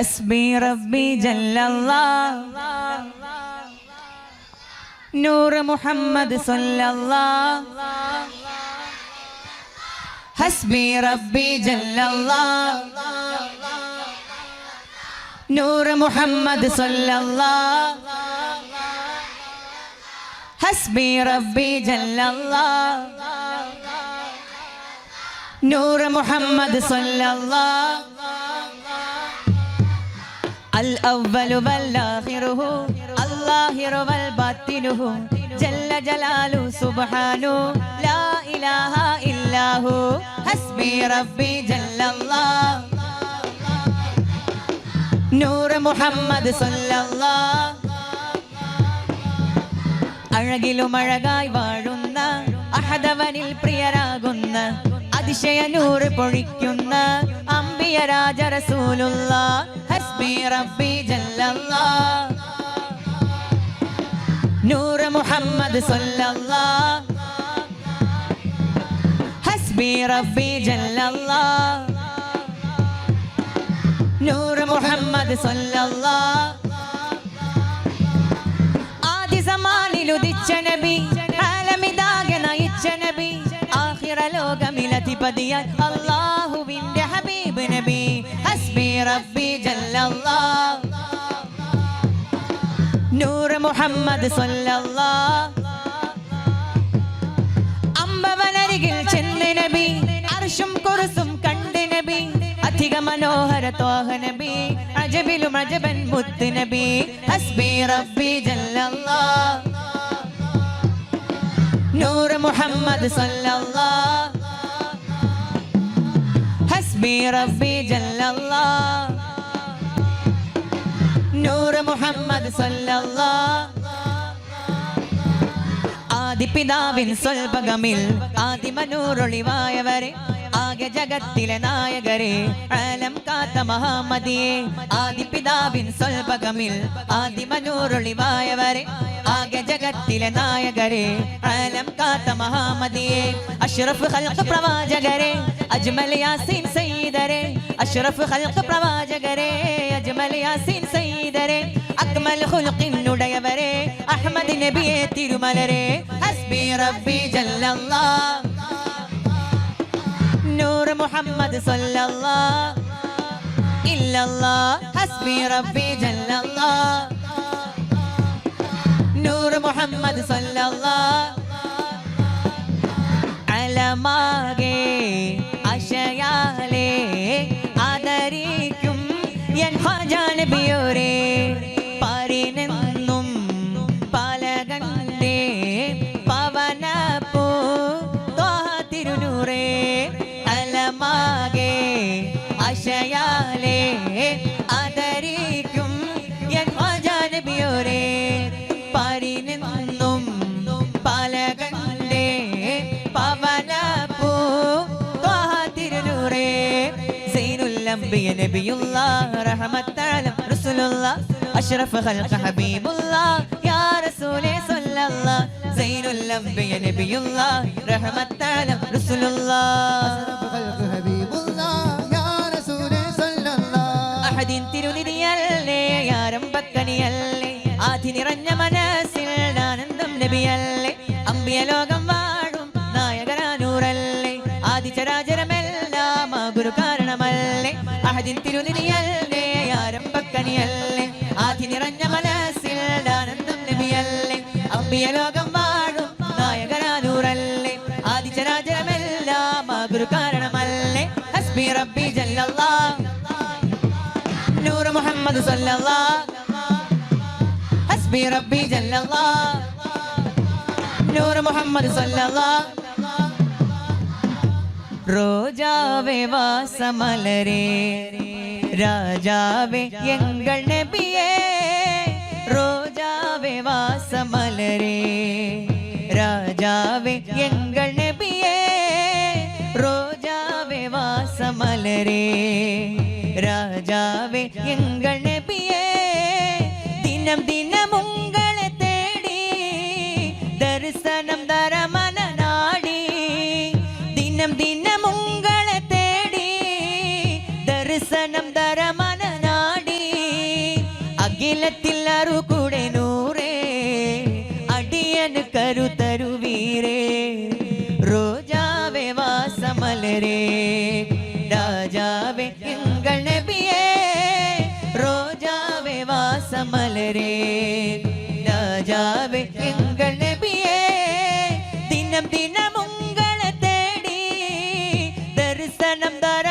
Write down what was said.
حسبي ربي جل الله. نور محمد صلى الله. حسبي ربي جل الله. نور محمد صلى الله. حسبي ربي جل الله. نور محمد صلى الله. الأول والآخره الظاهر والباطنه جل جلاله سبحانه لا إله إلا هو حسبي ربي جل الله നൂറ് മുഹമ്മദ് സല്ലല്ലാ അഴകിലും അഴകായി വാഴുന്ന അഹദവനിൽ പ്രിയരാകുന്ന അതിശയ നൂറ് പൊഴിക്കുന്ന അമ്പിയ രാജ റസൂലുള്ള ഹസ്ബി റബ്ബി ജല്ലല്ലാ. നൂറ് മുഹമ്മദ് സല്ലല്ലാ ഹസ്ബി റബ്ബി ജല്ലല്ലാ. നൂറ് മുഹമ്മദ് സല്ലല്ലാ ആദ്യ സമാനിൽ ഉദിച്ച നബി നബി അല്ലാഹുവിന്റെ ഹബീബ് നബി ഹസ്ബി റബ്ബി ജല്ലല്ലാഹ്. നൂർ മുഹമ്മദ് സല്ലല്ലാഹ് അമ്പവനരികിൽ ചെന്ന് നബി അർഷും കുറുസും കണ്ട് നബി അധിക മനോഹര തോഹ നബി അജബിലും അജബൻ മുത്ത് നബി ഹസ്ബി റബ്ബി ജല്ലല്ലാഹ്. നൂർ മുഹമ്മദ് സല്ലല്ലാ റബ്ബി മുഹമ്മദ് ആദിപിതാവിൻ സ്വൽപകമിൽ ആദിമനൂറൊളിവായവരെ ആകെ ജഗത്തിലെ നായകരെ. ആലം കാത്ത മഹാമതിയെ ആദിപിതാവിൻ സ്വൽപകമിൽ ആദിമനൂറൊളിവായവരെ ആകെ ജഗത്തിലെ നായകരെ ആലം കാത്ത മഹാമതിയെ. അഷ്റഫ് ഹൽക്ക് പ്രവാചകരെ അജ്മൽ യാസീൻ സയ്യിദരെ. അഷ്റഫ് ഹൽക്ക് പ്രവാചകരെ അജ്മൽ യാസീൻ സയ്യിദരെ. അക്മൽ ഹുൽക്കിനുടയവരെ അഹ്മദ് നബിയെ തിരുമലരെ. ഹസ്ബി റബ്ബി ജല്ലല്ലാ. നൂർ മുഹമ്മദ് ഹസ്ബി റബ്ബി നൂർ മുഹമ്മദ് അലമാകെ അശയാലേ ആദരിക്കും എൻ ഹാജാനബിയോരെ പരിനെന്നും സൈനുൽ അംബിയ നബിയുല്ലാഹ് റഹ്മത്തഅലം റസൂലുള്ളാഹ് അഷ്റഫ് ഖൽഖ് ഹബീബുല്ലാഹ് യാ റസൂലേ സ്വല്ലല്ലാഹ് സൈനുൽ അംബിയ നബിയുല്ലാഹ് റഹ്മത്തഅലം റസൂലുള്ളാഹ് خلق حبيب الله يا رسول صلى الله അഹദിൻ തിരുനിധിയല്ലേ ആരംഭക്കണിയല്ലേ ആധി നിറഞ്ഞ മനസ്സിൽ ആനന്ദം നബിയല്ലേ അമ്പിയ ലോകം വാഴും നായകനാനൂറല്ലേ ആദിചരാചരമെല്ലാം ആ ഗുരു കാരണമല്ലേ അഹദിൻ തിരുനിധിയല്ലേ ആരംഭക്കണിയല്ലേ ആധി നിറഞ്ഞ മനസ്സിൽ ആനന്ദം നബിയല്ലേ അമ്മിയ ലോകം വാഴും നായകനാനൂറല്ലേ? ആദിചരാചരമെല്ലാം ആ ഗുരു കാരണമല്ലേ? ഹസ്ബി റബ്ബി ജല്ലല്ലാ നൂർ മുഹമ്മദ് സല്ലല്ലാ ഹസ്ബി റബ്ബി ജല്ലല്ലാ നൂർ മുഹമ്മദ് സല്ലല്ലാ ரோஜாவே வாசமலரே ராஜாவே எங்கள் நபியே ரோஜாவே வாசமலரே ராஜாவே எங்கள் நபியே ரோஜாவே வாசமலரே ராஜாவே எங்கள் நபியே தினம் தினம் வாசமலரே ராஜாவே எங்கள் நபியே தினம் தினம் உங்களை தேடி தரிசனம் தர